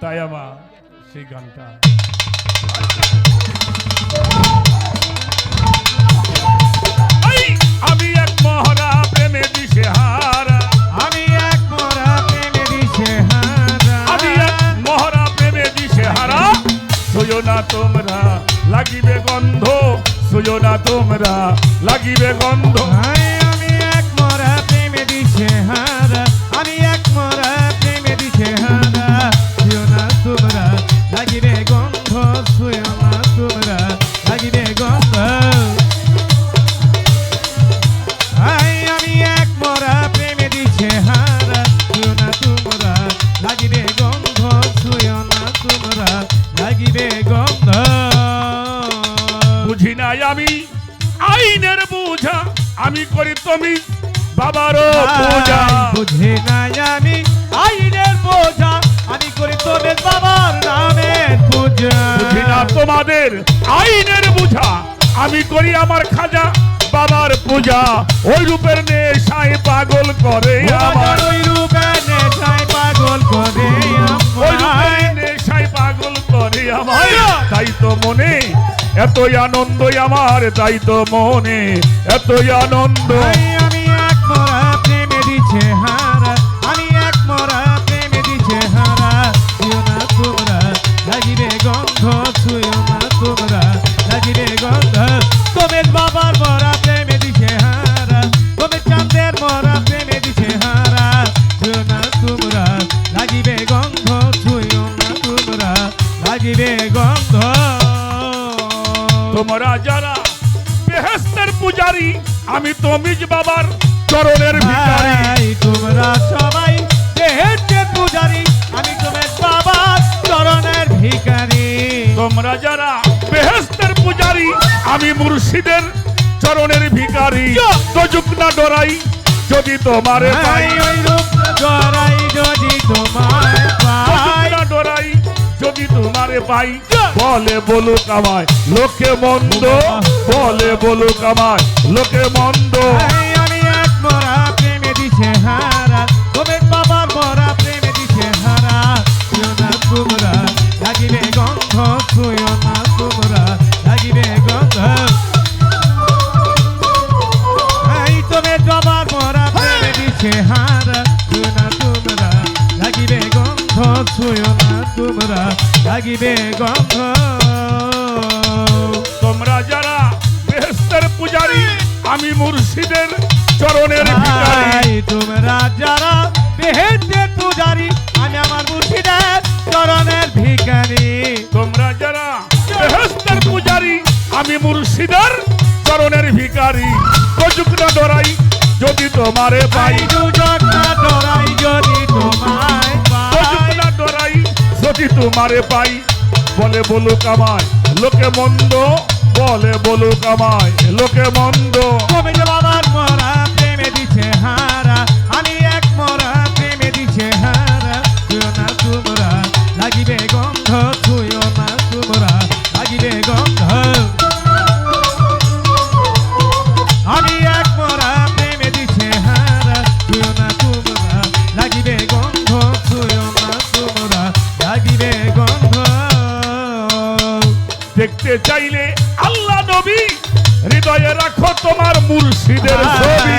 তাই আমার সেই গানটা। আমি এক মহরা প্রেমে দিশে হারা আমি এক মোরা প্রেমে দিশে হারা আমি এক মহরা প্রেমে দিশে হারা শুয়ো না তোমরা লাগিবে গন্ধ। শুয়ো না তোমরা লাগিবে গন্ধ। আমি করি তুমি বাবারও পূজা। বুঝে নাই আমি আইনের বোঝা। আমি করি তোদের বাবার নামে পূজা। বুঝি না তোমাদের আইনের বুঝা। আমি করি আমার খাজা বাবার পূজা। ওই রূপের নেশায় পাগল করে আমার। ওই রূপে। আনন্দ আমার, তাই তো মনে, এতই আনন্দ। আমি এক মরা প্রেমে দিছে হারা আমি এক মরা প্রেমে দিছে হারা তোমরা গন্ধ তোমরা, লাগিবে গন্ধ। বাবার তোমরা যারা বেহেস্তের পূজারি আমি তমিজ বাবার চরণের ভিখারি। তোমরা সবাই দেহের পূজারি আমি তোমার বাবার চরণের ভিখারি। তোমরা যারা বেহেস্তের পূজারি আমি মুর্শিদের চরণের ভিখারি। তজুক না ডরাই যদি তোমারে পাই। ওই রূপ জড়াই যদি তজুক পাই। ডরাই যদি তোমারে পাই বলে বলুক আমায় লোকে মন্দ বলে বলুক আমায় লোকে মন্দ। আমি এক মরা প্রেমে দিছে হারা তবে বাবা মরা প্রেমে দিছে হারা। না তোমরা লাগিবে গন্ধ না। তোমরা লাগিবে গন্ধ। তোমরা যারা বেহেস্তের পূজারি আমি মুর্শিদের চরণের ভিখারি। তোমরা যারা বেহেদের পূজারি আমি আমার মুর্শিদের চরণের ভিখারি। তোমরা যারা বেহেস্তের পূজারি আমি মুর্শিদের চরণের ভিখারি। কজুক না ডরাই যদি তোমারে পাই। দুজন না ডরাই যদি তোমায় যদি তোমারে পাই? বলে বলুক আমায়। লোকে মন্দ, বলে বলুক আমায়। লোকে মন্দ। বাবার মরা প্রেমে দিছে হারা দেখতে চাইলে আল্লাহ নবী হৃদয়ে রাখো তোমার মুর্শিদের ছবি।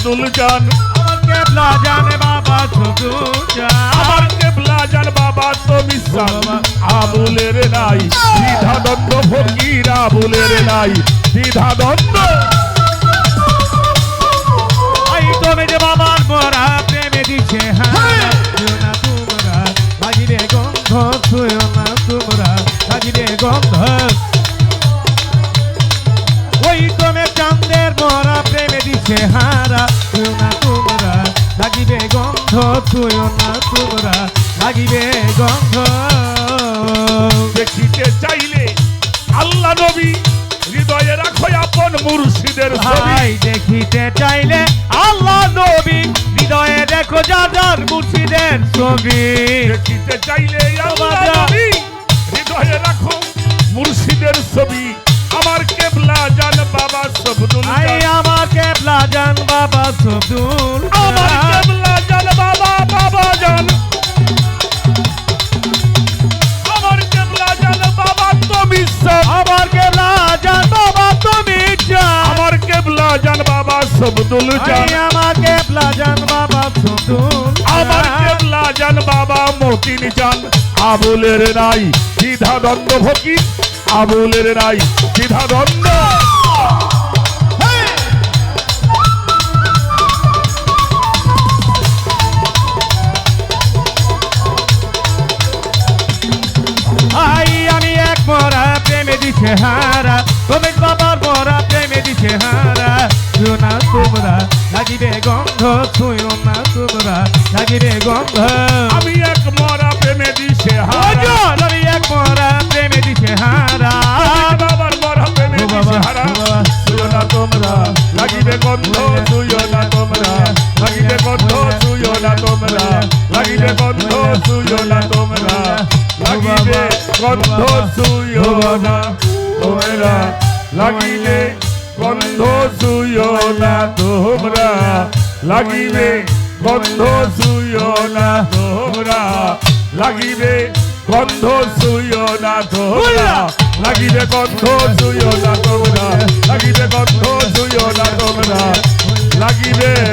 বাবা সবদুল জান। আমার কেবলা জান বাবা সবুল জান আমার কেবলা জান বাবা তুমি আবুলের নাই দ্বিধা দ্বন্দ্ব ফকির আবুলের নাই দ্বিধা দ্বন্দ্ব আই তুমি যে বাবার মরা প্রেমে দিছে হারা না তোমরা। লাগিবে গন্ধ ছুঁয়ো না তোমরা। লাগিবে গন্ধ হারা ছুঁয়ো না তোমরা লাগিবে গন্ধ না তোমরা লাগিবে গন্ধ দেখিতে চাইলে আল্লাহ নবী হৃদয়ে রাখো আপন মুর্শিদের ভাই দেখিতে চাইলে আল্লাহ নবী হৃদয়ে দেখো যার মুর্শিদের ছবি দেখিতে চাইলে আল্লাহ। নবী বাবা সবদুল আমার কেবলা জান বাবা বাবা জান। আমার কেবলা জান বাবা তুমি সব। আমার কে প্লাজান বাবা তুমি জান। আমার কেবলা জান বাবা সবদুল জান। আমাকে প্লাজান বাবা সবদুল আমার কেবলা জান বাবা মতিন জান। আবুলের নাই দ্বিধা দ্বন্দ্ব ভকি আবুলের নাই দ্বিধা দ্বন্দ্ব। দিছে হারা তুমি বাবার মরা প্রেমে দিছে হারা ছুঁয়ো না তোমরা লাগিবে গন্ধ ছুঁয়ো না তোমরা লাগিবে গন্ধ। আমি এক মরা প্রেমে দিছে হারা আমি এক মরা প্রেমে দিছে হারা বাবার মরা প্রেমে দিছে হারা। সুyo না তোমরা লাগিবে গন্ধ সুyo না তোমরা। লাগিবে গন্ধ না তোমরা। লাগিবে গন্ধ না তোমরা। লাগিবে গন্ধ না। তোমরা লাগিবে গন্ধ সুyo না তোমরা। লাগিবে গন্ধ সুyo না তোমরা। লাগিবে গন্ধ সুyo না তোমরা। লাগিবে গন্ধ সুyo না তোমরা। লাগিবে গন্ধ সুyo না তোমরা। লাগিবে